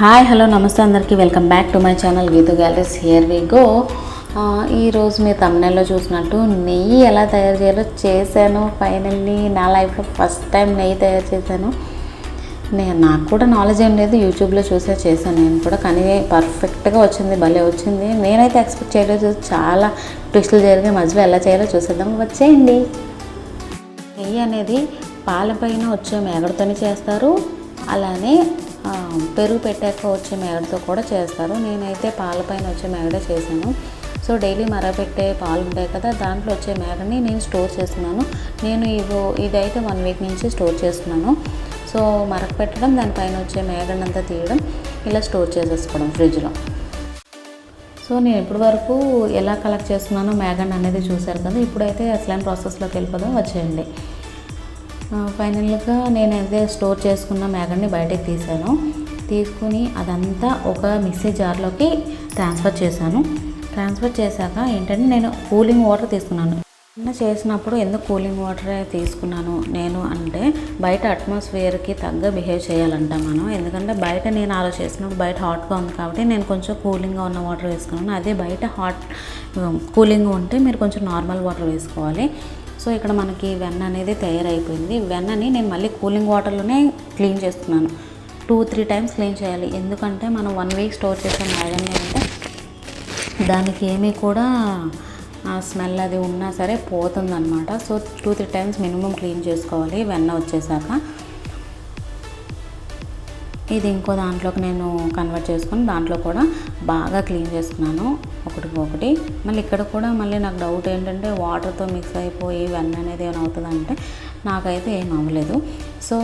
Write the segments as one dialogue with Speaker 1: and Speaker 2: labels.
Speaker 1: Hi hello నమస్తే అందరికీ. Welcome back to my channel Geethu galleries. Here we go ఈరోజు మీ తమిళలో చూసినట్టు నెయ్యి ఎలా తయారు చేయాలో చేశాను. ఫైనల్లీ నా లైఫ్లో ఫస్ట్ టైం నెయ్యి తయారు చేశాను. నేను నాకు కూడా నాలెడ్జ్ ఏం లేదు. యూట్యూబ్లో చూసే చేశాను నేను కూడా. కానీ పర్ఫెక్ట్గా వచ్చింది భలే వచ్చింది. నేనైతే ఎక్స్పెక్ట్ చేయలేదు. చాలా ట్విస్టులు జరిగే మధ్యలో ఎలా చేయాలో చూసేద్దాం. వచ్చేయండి. నెయ్యి అనేది పాలపైన వచ్చే మేగడతోనే చేస్తారు. అలానే పెరుగు పెట్టాక వచ్చే మేగడతో కూడా చేస్తారు. నేనైతే పాలపైన వచ్చే మేగడ చేశాను. సో డైలీ మరగపెట్టే పాలు ఉంటాయి కదా దాంట్లో వచ్చే మేగని నేను స్టోర్ చేస్తున్నాను. నేను ఇవో ఇదైతే వన్ వీక్ నుంచి స్టోర్ చేస్తున్నాను. సో మరక పెట్టడం దానిపైన వచ్చే మేగడంతా తీయడం ఇలా స్టోర్ చేసేసుకోవడం ఫ్రిడ్జ్లో. సో నేను ఇప్పటి వరకు ఎలా కలెక్ట్ చేస్తున్నానో మేగన్ అనేది చూశారు కదా ఇప్పుడైతే అసలైన ప్రాసెస్లోకి వెళ్ళిపోదాం వచ్చేయండి. ఫైనల్గా నేను అయితే స్టోర్ చేసుకున్న మ్యాగన్ని బయటకు తీసాను తీసుకుని అదంతా ఒక మిక్సీ జార్లోకి ట్రాన్స్ఫర్ చేశాను. ట్రాన్స్ఫర్ చేశాక ఏంటంటే నేను కూలింగ్ వాటర్ తీసుకున్నాను. నిన్న చేసినప్పుడు ఎందుకు కూలింగ్ వాటర్ తీసుకున్నాను నేను అంటే బయట అట్మాస్ఫియర్కి తగ్గ బిహేవ్ చేయాలంట మనం. ఎందుకంటే బయట నేను అలా చేసినప్పుడు బయట హాట్గా ఉంది కాబట్టి నేను కొంచెం కూలింగ్గా ఉన్న వాటర్ వేసుకున్నాను. అదే బయట హాట్ కూలింగ్ ఉంటే మీరు కొంచెం నార్మల్ వాటర్ వేసుకోవాలి. సో ఇక్కడ మనకి వెన్న అనేది తయారైపోయింది. వెన్నని నేను మళ్ళీ కూలింగ్ వాటర్లోనే క్లీన్ చేస్తున్నాను. టూ త్రీ టైమ్స్ క్లీన్ చేయాలి. ఎందుకంటే మనం వన్ వీక్ స్టోర్ చేసే మ్యాగని అంటే దానికి ఏమీ కూడా ఆ స్మెల్ అది ఉన్నా సరే పోతుందన్నమాట. So two three times minimum clean చేసుకోవాలి. వెన్న వచ్చేసాక ఇది ఇంకో దాంట్లోకి నేను కన్వర్ట్ చేసుకుని దాంట్లో కూడా బాగా క్లీన్ చేసుకున్నాను. ఒకటి ఒకటి. మళ్ళీ ఇక్కడ కూడా మళ్ళీ నాకు డౌట్ ఏంటంటే వాటర్తో మిక్స్ అయిపోయి వెన్న అనేది ఏమైనా అవుతుందంటే నాకైతే ఏం అవ్వలేదు. సో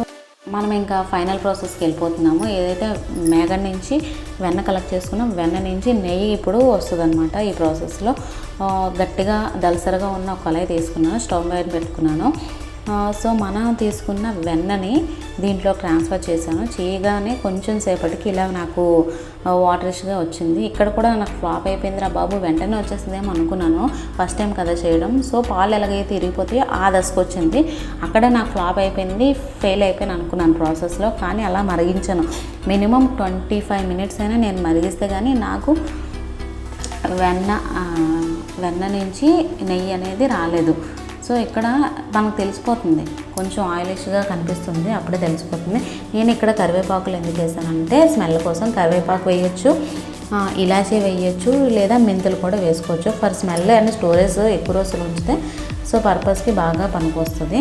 Speaker 1: మనం ఇంకా ఫైనల్ ప్రాసెస్కి వెళ్ళిపోతున్నాము. ఏదైతే మేగడ నుంచి వెన్న కలెక్ట్ చేసుకున్నాం వెన్న నుంచి నెయ్యి ఇప్పుడు వస్తుందన్నమాట ఈ ప్రాసెస్లో గట్టిగా దలసరగా ఉన్న ఒక కళాయి తీసుకున్నాను స్టవ్ మీద పెట్టుకున్నాను. సో మనం తీసుకున్న వెన్నని దీంట్లో ట్రాన్స్ఫర్ చేశాను. చేయగానే కొంచెం సేపటికి ఇలా నాకు వాటరిష్గా వచ్చింది. ఇక్కడ కూడా నాకు ఫ్లాప్ అయిపోయింది రా బాబు. వెంటనే వచ్చేసిందేమో అనుకున్నాను. ఫస్ట్ టైం కదా చేయడం. సో పాలు ఎలాగైతే ఇరిగిపోతాయో ఆ దశకు వచ్చింది. అక్కడ నాకు ఫ్లాప్ అయిపోయింది. ఫెయిల్ అయిపోయాను అనుకున్నాను ప్రాసెస్లో కానీ అలా మరిగించాను. మినిమం ట్వంటీ ఫైవ్ మినిట్స్ అయినా నేను మరిగిస్తే కానీ నాకు వెన్న వెన్న నుంచి నెయ్యి అనేది రాలేదు. సో ఇక్కడ మనకు తెలిసిపోతుంది. కొంచెం ఆయిలిష్గా కనిపిస్తుంది అప్పుడే తెలిసిపోతుంది. నేను ఇక్కడ కరివేపాకులు ఎందుకు వేసానంటే స్మెల్ కోసం కరివేపాకు వేయొచ్చు ఇలాచీ వేయొచ్చు లేదా మెంతులు కూడా వేసుకోవచ్చు. ఫర్ స్మెల్ అండ్ స్టోరేజ్ ఎక్కువ రోజులు ఉంచితే సో పర్పస్కి బాగా పనికొస్తుంది.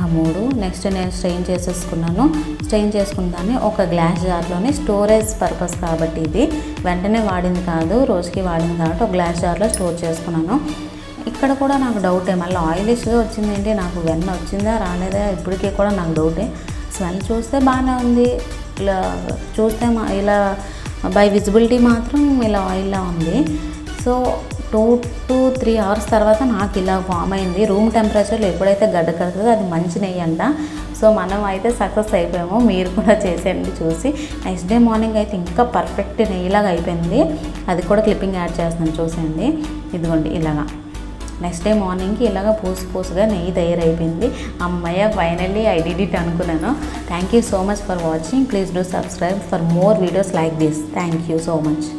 Speaker 1: ఆ మూడు. నెక్స్ట్ నేను స్ట్రెయిన్ చేసేసుకున్నాను. స్ట్రెయిన్ చేసుకున్న దాన్ని ఒక గ్లాస్ జార్లోనే స్టోరేజ్ పర్పస్ కాబట్టి ఇది. వెంటనే వాడింది కాదు రోజుకి వాడింది కాబట్టి ఒక గ్లాస్ జార్లో స్టోర్ చేసుకున్నాను. ఇక్కడ కూడా నాకు డౌటే. మళ్ళీ ఆయిలిష్గా వచ్చింది ఏంటి? నాకు వెన్న వచ్చిందా? రాలేదా? ఇప్పటికీ కూడా నాకు డౌటే. స్మెల్ చూస్తే బాగానే ఉంది. ఇలా చూస్తే మా ఇలా బై విజిబిలిటీ మాత్రం ఇలా ఆయిల్లా ఉంది. So two to three hours తర్వాత నాకు ఇలా ఫామ్ అయింది. రూమ్ టెంపరేచర్లో ఎప్పుడైతే గడ్డ కడుతుందో అది మంచి నెయ్యి అంట. సో మనం అయితే సక్సెస్ అయిపోయాము. మీరు కూడా చేసేయండి చూసి. నెక్స్ట్ డే మార్నింగ్ అయితే ఇంకా పర్ఫెక్ట్ నెయ్యిలాగా అయిపోయింది. అది కూడా క్లిప్పింగ్ యాడ్ చేస్తున్నాను. చూసేయండి. ఇదిగోండి ఇలాగా. నెక్స్ట్ డే మార్నింగ్కి ఇలాగ పూసి పూసుగా నెయ్యి తయారైపోయింది. అమ్మయ్య ఫైనల్లీ ఐ డిడ్ ఇట్ అనుకున్నాను. Thank you so much for watching please do subscribe for more videos like this thank you so much